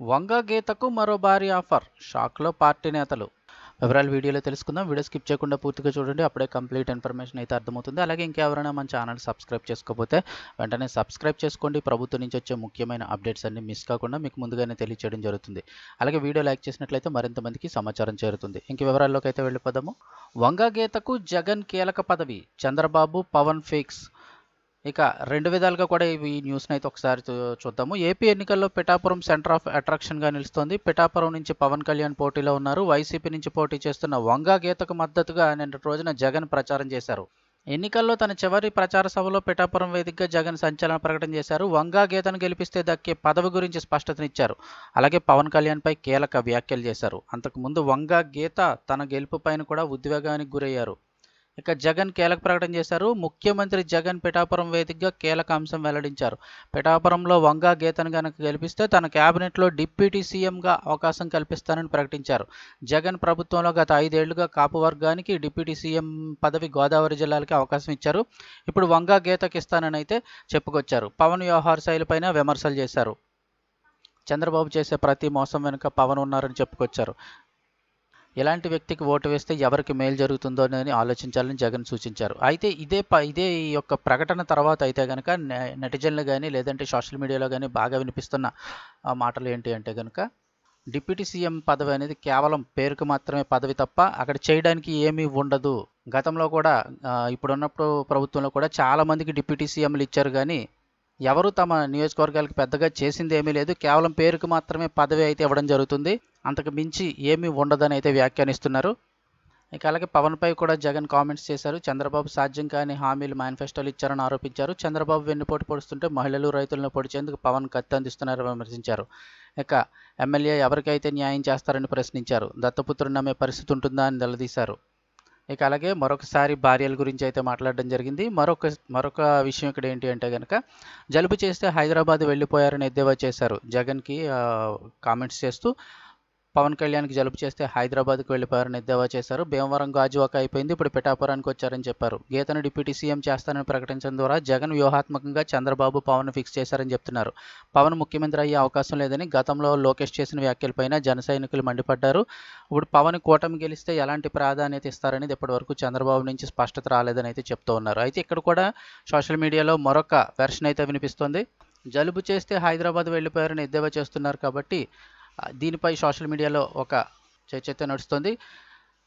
వంగ గీతకు మరో భారీ ఆఫర్ షాక్లో పార్టీ నేతలు. వివరాలు వీడియోలో తెలుసుకుందాం. వీడియో స్కిప్ చేయకుండా పూర్తిగా చూడండి. అప్పుడే కంప్లీట్ ఇన్ఫర్మేషన్ అయితే అర్థమవుతుంది. అలాగే ఇంకెవరైనా మన ఛానల్ సబ్స్క్రైబ్ చేసుకోకపోతే వెంటనే సబ్స్క్రైబ్ చేసుకోండి. ప్రభుత్వం నుంచి వచ్చే ముఖ్యమైన అప్డేట్స్ అన్ని మిస్ కాకుండా మీకు ముందుగానే తెలియచేయడం జరుగుతుంది. అలాగే వీడియో లైక్ చేసినట్లయితే మరింత మందికి సమాచారం చేరుతుంది. ఇంక వివరాల్లోకి అయితే వెళ్ళిపోదాము. వంగ గీతకు జగన్ కీలక పదవి చంద్రబాబు పవన్ ఫిక్స్. ఇక రెండు విధాలుగా కూడా ఈ న్యూస్ని అయితే ఒకసారి చూ- చూద్దాము. ఏపీ ఎన్నికల్లో పిఠాపురం సెంటర్ ఆఫ్ అట్రాక్షన్గా నిలుస్తోంది. పిఠాపురం నుంచి పవన్ కళ్యాణ్ పోటీలో ఉన్నారు. వైసీపీ నుంచి పోటీ చేస్తున్న వంగా గీతకు మద్దతుగా నిన్న రోజున జగన్ ప్రచారం చేశారు. ఎన్నికల్లో తన చివరి ప్రచార సభలో పిఠాపురం వేదికగా జగన్ సంచలన ప్రకటన చేశారు. వంగా గీతను గెలిపిస్తే దక్కే పదవి గురించి స్పష్టతనిచ్చారు అలాగే పవన్ కళ్యాణ్పై కీలక వ్యాఖ్యలు చేశారు. అంతకుముందు వంగా గీత తన గెలుపుపైన కూడా ఉద్వేగానికి గురయ్యారు. ఇక జగన్ కీలక ప్రకటన చేశారు. ముఖ్యమంత్రి జగన్ పిఠాపురం వేదికగా కీలక అంశం వెల్లడించారు. పిఠాపురంలో వంగా గీతను గనక గెలిపిస్తే తన క్యాబినెట్లో డిప్యూటీ సీఎంగా అవకాశం కల్పిస్తానని ప్రకటించారు. జగన్ ప్రభుత్వంలో గత ఐదేళ్ళుగా కాపు వర్గానికి డిప్యూటీ సీఎం పదవి గోదావరి జిల్లాలకి అవకాశం ఇచ్చారు. ఇప్పుడు వంగా గీతకి ఇస్తానని అయితే చెప్పుకొచ్చారు. పవన్ వ్యవహార శైలిపైన విమర్శలు చేశారు. చంద్రబాబు చేసే ప్రతి మోసం వెనుక పవన్ ఉన్నారని చెప్పుకొచ్చారు. ఎలాంటి వ్యక్తికి ఓటు వేస్తే ఎవరికి మేలు జరుగుతుందో అని ఆలోచించాలని జగన్ సూచించారు. అయితే ఇదే ప ఇదే ఈ యొక్క ప్రకటన తర్వాత అయితే కనుక నెటిజన్లు కానీ లేదంటే సోషల్ మీడియాలో కానీ బాగా వినిపిస్తున్న మాటలు ఏంటి అంటే కనుక డిప్యూటీ సీఎం పదవి అనేది కేవలం పేరుకు మాత్రమే పదవి తప్ప అక్కడ చేయడానికి ఏమీ ఉండదు. గతంలో కూడా ఇప్పుడున్నప్పుడు ప్రభుత్వంలో కూడా చాలా మందికి డిప్యూటీ సీఎంలు ఇచ్చారు కానీ ఎవరు తమ నియోజకవర్గాలకు పెద్దగా చేసింది ఏమీ లేదు. కేవలం పేరుకు మాత్రమే పదవి అయితే ఇవ్వడం జరుగుతుంది. అంతకు మించి ఏమీ ఉండదని అయితే వ్యాఖ్యానిస్తున్నారు. ఇక అలాగే పవన్పై కూడా జగన్ కామెంట్స్ చేశారు. చంద్రబాబు సాధ్యం కాని హామీలు మేనిఫెస్టోలు ఇచ్చారని ఆరోపించారు. చంద్రబాబు వెన్నుపోటు పొడుస్తుంటే మహిళలు రైతులను పొడిచేందుకు పవన్ కత్తి అందిస్తున్నారని విమర్శించారు. ఇక ఎమ్మెల్యే ఎవరికైతే న్యాయం చేస్తారని ప్రశ్నించారు. దత్తపుత్రుని నమ్మే పరిస్థితి ఉంటుందా అని నిలదీశారు. ఇక అలాగే మరొకసారి భార్యల గురించి అయితే మాట్లాడడం జరిగింది. మరొక మరొక విషయం ఇక్కడ ఏంటి అంటే కనుక జలుబు చేస్తే హైదరాబాద్ వెళ్ళిపోయారని ఎద్దేవా చేశారు. జగన్కి కామెంట్స్ చేస్తూ పవన్ కళ్యాణ్కి జలుబు చేస్తే హైదరాబాద్కు వెళ్ళిపోయారని ఎద్దేవా చేశారు. భీమవరం గాజువాక అయిపోయింది. ఇప్పుడు పిఠాపురానికి వచ్చారని చెప్పారు. గీతను డిప్యూటీ సీఎం చేస్తానని ప్రకటించడం ద్వారా జగన్ వ్యూహాత్మకంగా చంద్రబాబు పవన్ ఫిక్స్ చేశారని చెప్తున్నారు. పవన్ ముఖ్యమంత్రి అయ్యే అవకాశం లేదని గతంలో లోకేష్ చేసిన వ్యాఖ్యలపైన జన సైనికులు మండిపడ్డారు. ఇప్పుడు పవన్ కూటమి గెలిస్తే ఎలాంటి ప్రాధాన్యత ఇస్తారనేది ఇప్పటివరకు చంద్రబాబు నుంచి స్పష్టత రాలేదని అయితే చెప్తూ ఉన్నారు. అయితే ఇక్కడ కూడా సోషల్ మీడియాలో మరొక వెర్షన్ అయితే వినిపిస్తుంది. జలుబు చేస్తే హైదరాబాద్ వెళ్ళిపోయారని ఎద్దేవా చేస్తున్నారు కాబట్టి దీనిపై సోషల్ మీడియాలో ఒక చర్చ నడుస్తుంది.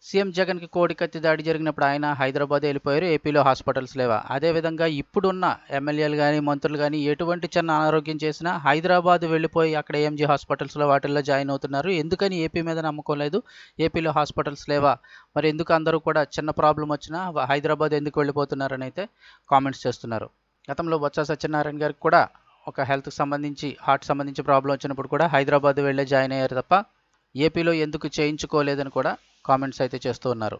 సీఎం జగన్కి కోడికత్తి దాడి జరిగినప్పుడు ఆయన హైదరాబాద్ వెళ్ళిపోయారు. ఏపీలో హాస్పిటల్స్ లేవా? అదేవిధంగా ఇప్పుడున్న ఎమ్మెల్యేలు కానీ మంత్రులు కానీ ఎటువంటి చిన్న అనారోగ్యం చేసినా హైదరాబాద్ వెళ్ళిపోయి అక్కడ ఏఎంజీ హాస్పిటల్స్లో వాటిల్లో జాయిన్ అవుతున్నారు. ఎందుకని ఏపీ మీద నమ్మకం లేదు? ఏపీలో హాస్పిటల్స్ లేవా? మరి ఎందుకు అందరూ కూడా చిన్న ప్రాబ్లం వచ్చినా హైదరాబాద్ ఎందుకు వెళ్ళిపోతున్నారని అయితే కామెంట్స్ చేస్తున్నారు. గతంలో బొత్స సత్యనారాయణ గారికి కూడా ఒక హెల్త్కి సంబంధించి హార్ట్ సంబంధించి ప్రాబ్లం వచ్చినప్పుడు కూడా హైదరాబాద్ వెళ్ళే జాయిన్ అయ్యారు తప్ప ఏపీలో ఎందుకు చేయించుకోలేదని కూడా కామెంట్స్ అయితే చేస్తూ ఉన్నారు.